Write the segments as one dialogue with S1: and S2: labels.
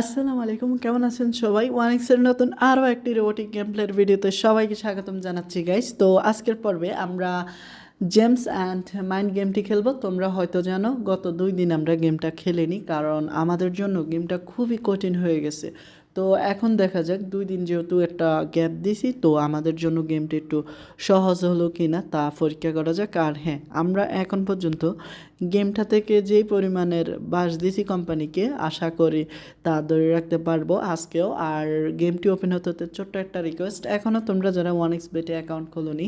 S1: আসসালামু আলাইকুম, কেমন আছেন সবাই? ওয়ান এক্সের নতুন আরও একটি রোবোটিক গেম প্লের ভিডিওতে সবাইকে স্বাগতম জানাচ্ছি গাইস তো আজকের পর্বে আমরা জেমস অ্যান্ড মাইন্ড গেমটি খেলব। তোমরা হয়তো জানো, গত দুই দিন আমরা গেমটা খেলিনি, কারণ আমাদের জন্য গেমটা খুবই কঠিন হয়ে গেছে। তো এখন দেখা যাক, দুই দিন যেহেতু একটা গ্যাপ দিছি, তো আমাদের জন্য গেমটা একটু সহজ হলো কি না তা পরীক্ষা করা যাক। আর হ্যাঁ আমরা এখন পর্যন্ত গেমটা থেকে যেই পরিমাণের বাস দিছি কোম্পানিকে আশা করি তা ধরে রাখতে পারব আজকেও। আর গেমটি ওপেন হতে হতে ছোট্ট একটা রিকোয়েস্ট এখনও তোমরা যারা ওয়ান এক্স বেটে অ্যাকাউন্ট খোলোনি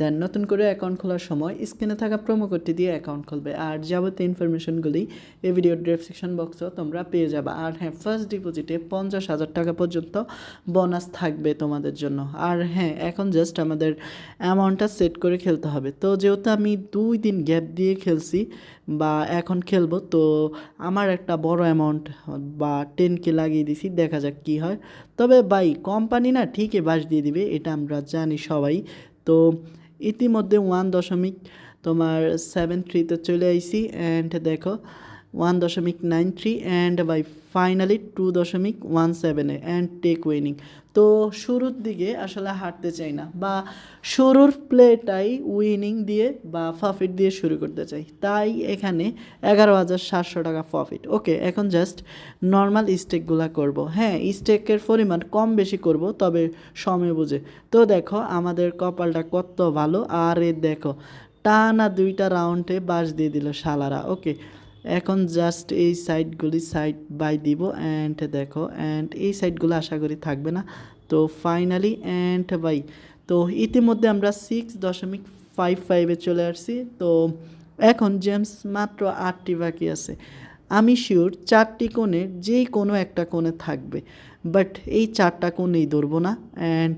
S1: দেন নতুন করে অ্যাকাউন্ট খোলার সময় স্ক্রিনে থাকা প্রোমো কোডটি দিয়ে অ্যাকাউন্ট খুলবে। আর যাবতীয় ইনফরমেশনগুলি এই ভিডিওর ডেসক্রিপশন বক্সেও তোমরা পেয়ে যাবে। আর হ্যাঁ ফার্স্ট ডিপোজিটে পঞ্চাশ হাজার টাকা পর্যন্ত বোনাস থাকবে তোমাদের জন্য। আর হ্যাঁ এখন জাস্ট আমাদের অ্যামাউন্টটা সেট করে খেলতে হবে। তো যেহেতু আমি দুই দিন গ্যাপ দিয়ে খেলছি বা এখন খেলব, তো আমার একটা বড় অ্যামাউন্ট বা টেন কে লাগিয়ে দিছি, দেখা যাক কী হয়। তবে বাই কোম্পানি না ঠিকই বাস দিয়ে দিবে, এটা আমরা জানি সবাই। তো ইতিমধ্যে ওয়ান দশমিক তোমার সেভেন থ্রিতে চলে আইসি অ্যান্ড দেখো ওয়ান দশমিক nine three and by finally two দশমিক ওয়ান সেভেনে অ্যান্ড টেক উইনিং তো শুরুর দিকে আসলে হাঁটতে চাই না বা শুরুর প্লেটাই উইনিং দিয়ে বা প্রফিট দিয়ে শুরু করতে চাই। তাই এখানে এগারো হাজার সাতশো টাকা প্রফিট ওকে এখন জাস্ট নর্মাল স্টেকগুলো করব। হ্যাঁ স্টেকের পরিমাণ কম বেশি করব, তবে সময় বুঝে। তো দেখো, আমাদের কপালটা কত ভালো। আর এ দেখো, টানা দুইটা রাউন্ডে বাস দিয়ে দিল শালারা। ওকে এখন জাস্ট এই সাইডগুলি সাইড বাই দিব অ্যান্ড দেখো অ্যান্ড এই সাইডগুলো আশা করি থাকবে না। তো ফাইনালি অ্যান্ড বাই তো ইতিমধ্যে আমরা সিক্স দশমিক ফাইভ ফাইভে চলে আসছি। তো এখন জেমস মাত্র আটটি বাকি আছে। আমি শিওর চারটি কোণের যেই কোনো একটা কোণে থাকবে। বাট এই চারটা কোণেই ধরবো না। অ্যান্ড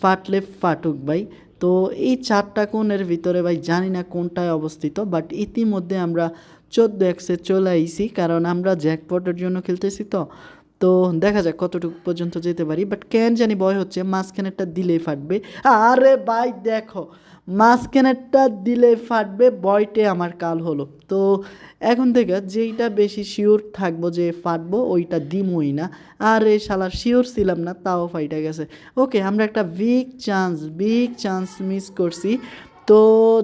S1: ফাটলে ফাটুক ভাই। তো এই চারটা কোণের ভিতরে ভাই জানি না কোনটায় অবস্থিত বাট ইতিমধ্যে আমরা চোদ্দ এক্সে চলে আইছি, কারণ আমরা জ্যাকপটের জন্য খেলতেছি তো। তো দেখা যাক কতটুকু পর্যন্ত যেতে পারি বাট কেন জানি ভয় হচ্ছে, মাঝখানেরটা দিলেই ফাটবে। আরে ভাই, দেখো, মাঝখানেরটা দিলে ফাটবে বয়টে আমার কাল হলো। তো এখন থেকে যেইটা বেশি শিওর থাকব যে ফাটবো, ওইটা দিমই না। আর এই শালার শিওর ছিলাম না, তাও ফাইটা গেছে। ওকে আমরা একটা big chance big chance miss করছি। তো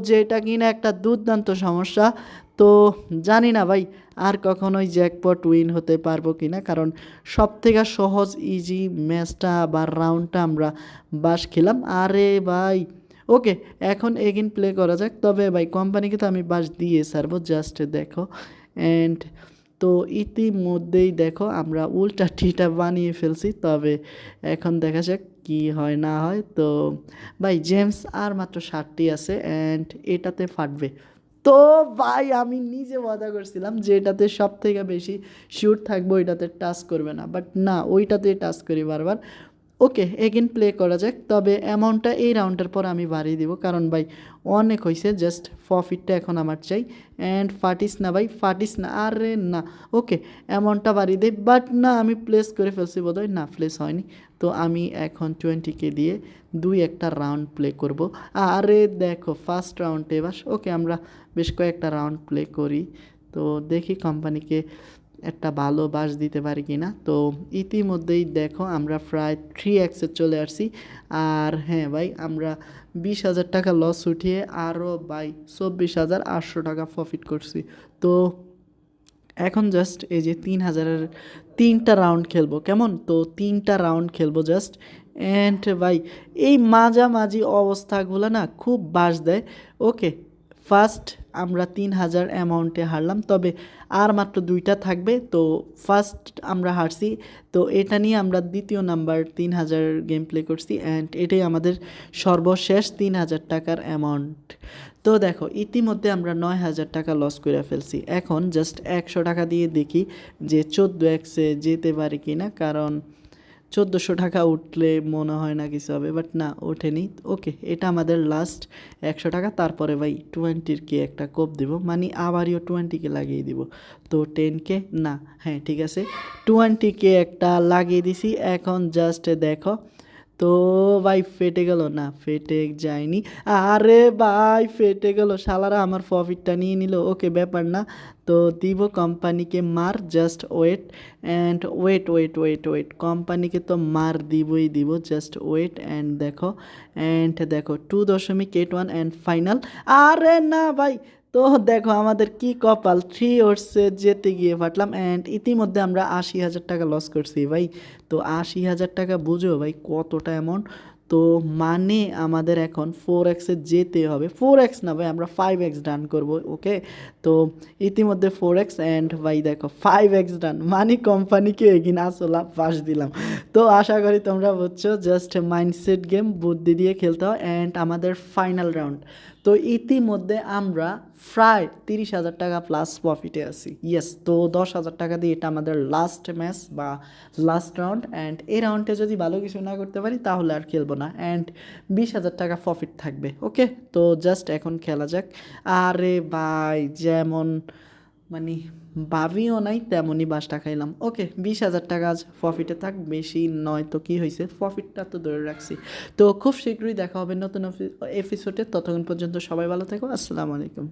S1: যেটা কিনা একটা দুর্দান্ত সমস্যা। তো জানি না ভাই, আর কখনোই জ্যাকপট উইন হতে পারব কি না কারণ সব থেকে সহজ ইজি ম্যাচটা বা রাউন্ডটা আমরা বাস খেলাম। আরে ভাই, ওকে, এখন এগিন প্লে করা যাক। তবে ভাই কোম্পানিকে তো আমি বাস দিয়ে সারবো জাস্ট দেখো। অ্যান্ড তো ইতিমধ্যেই দেখো, আমরা উল্টা টিটা বানিয়ে ফেলছি। তবে এখন দেখা যাক কি হয়, না হয়, তো ভাই জেমস আর মাত্র ষাটটি আছে অ্যান্ড এটাতে ফাটবে। তো ভাই, আমি নিজে ওয়াদা করছিলাম যে এটাতে সব থেকে বেশি শিওর থাকব, এটাতে টাচ করবে না। বাট না ওইটাতে টাচ করি বারবার। ওকে এগেন প্লে করা যাক। তবে অ্যামাউন্টটা এই রাউন্ডের পর আমি বাড়িয়ে দিব, কারণ ভাই অনেক হয়েছে জাস্ট প্রফিটটা এখন আমার চাই। অ্যান্ড ফাটিস না ভাই, ফাটিস না, আরে না। ওকে, অ্যামাউন্টটা বাড়িয়ে দেয় বাট না, আমি প্লেস করে ফেলছি বোধহয়, না, প্লেস হয়নি। তো আমি এখন টোয়েন্টিকে দিয়ে দুই একটা রাউন্ড প্লে করব। আরে দেখো, ফার্স্ট রাউন্ডে বাস ওকে, আমরা বেশ কয়েকটা রাউন্ড প্লে করি। তো দেখি কোম্পানিকে একটা ভালো বাস দিতে পারি কি না তো ইতিমধ্যেই দেখো আমরা প্রায় থ্রি এক্সে চলে আসছি। আর হ্যাঁ ভাই, আমরা বিশ হাজার টাকা লস উঠিয়ে আরও বাই চব্বিশ হাজার আটশো টাকা প্রফিট করছি। তো এখন জাস্ট এই যে তিন হাজারের তিনটা রাউন্ড খেলব, কেমন? তো তিনটা রাউন্ড খেলব জাস্ট অ্যান্ড ভাই, এই মাঝামাঝি অবস্থাগুলো না খুব বাস দেয়। ওকে ফার্স্ট আমরা তিন হাজার অ্যামাউন্টে হারলাম, তবে আর মাত্র দুইটা থাকবে, তো ফার্স্ট আমরা হারছি। তো এটা নিয়ে আমরা দ্বিতীয় নাম্বার তিন হাজার গেম প্লে করছি অ্যান্ড এটাই আমাদের সর্বশেষ তিন হাজার টাকার অ্যামাউন্ট তো দেখো, ইতিমধ্যে আমরা নয় হাজার টাকা লস করে ফেলছি। এখন জাস্ট একশো টাকা দিয়ে দেখি যে চোদ্দ এক্সে যেতে পারি কি না কারণ চোদ্দোশো টাকা উঠলে মনে হয় না কিছু হবে বাট না, ওঠেনি। ওকে এটা আমাদের লাস্ট একশো টাকা, তারপরে ভাই টোয়েন্টির কে একটা কোপ দেব মানে আবারও টোয়েন্টিকে লাগিয়ে দিব। তো টেন কে না হ্যাঁ ঠিক আছে। টোয়েন্টি কে একটা লাগিয়ে দিছি, এখন জাস্ট দেখো তো ভাই ফেটে গেল। না, ফেটে যায়নি। আরে ভাই, ফেটে গেল। শালারা আমার প্রফিটটা নিয়ে নিল। ওকে, ব্যাপার না। তো দিব কোম্পানিকে মার just wait and wait wait wait wait কোম্পানিকে তো মার দিবই দিব জাস্ট ওয়েট অ্যান্ড দেখো। অ্যান্ড দেখো টু দশমিক এইট ওয়ান অ্যান্ড ফাইনাল আরে না ভাই তো দেখো আমাদের কি কপাল? থ্রি ওর্সে যেতে গিয়ে ফাটলাম অ্যান্ড ইতিমধ্যে আমরা আশি হাজার টাকা লস করছি ভাই। তো আশি হাজার টাকা বুঝো ভাই কতটা অ্যামাউন্ট তো মানে আমাদের এখন ফোর এক্সে যেতে হবে। ফোর এক্স না ভাই, আমরা ফাইভ এক্স ডান করব ওকে তো ইতিমধ্যে ফোর এক্স অ্যান্ড ভাই দেখো ফাইভ এক্স ডান মানে কোম্পানিকে এগিয়ে আসলা পাস দিলাম। তো আশা করি তোমরা বুঝছ জাস্ট মাইন্ডসেট গেম বুদ্ধি দিয়ে খেলতে হয় অ্যান্ড আমাদের ফাইনাল রাউন্ড তো ইতিমধ্যে আমরা প্রায় তিরিশ হাজার টাকা প্লাস প্রফিটে আছি। ইয়েস তো দশ হাজার টাকা দিয়ে এটা আমাদের লাস্ট ম্যাচ বা লাস্ট রাউন্ড অ্যান্ড এই রাউন্ডে যদি ভালো কিছু না করতে পারি তাহলে আর খেলব না অ্যান্ড বিশ হাজার টাকা প্রফিট থাকবে ওকে তো জাস্ট এখন খেলা যাক। আরে ভাই, যেমন মানে ভাবিও নাই, তেমনই বাসটা খাইলাম। ওকে, বিশ হাজার টাকা আজ প্রফিটে থাক, বেশি নয় তো কী হয়েছে প্রফিটটা তো ধরে রাখছি। তো খুব শীঘ্রই দেখা হবে নতুন এপিসোডে ততক্ষণ পর্যন্ত সবাই ভালো থেকো, আসসালামু আলাইকুম।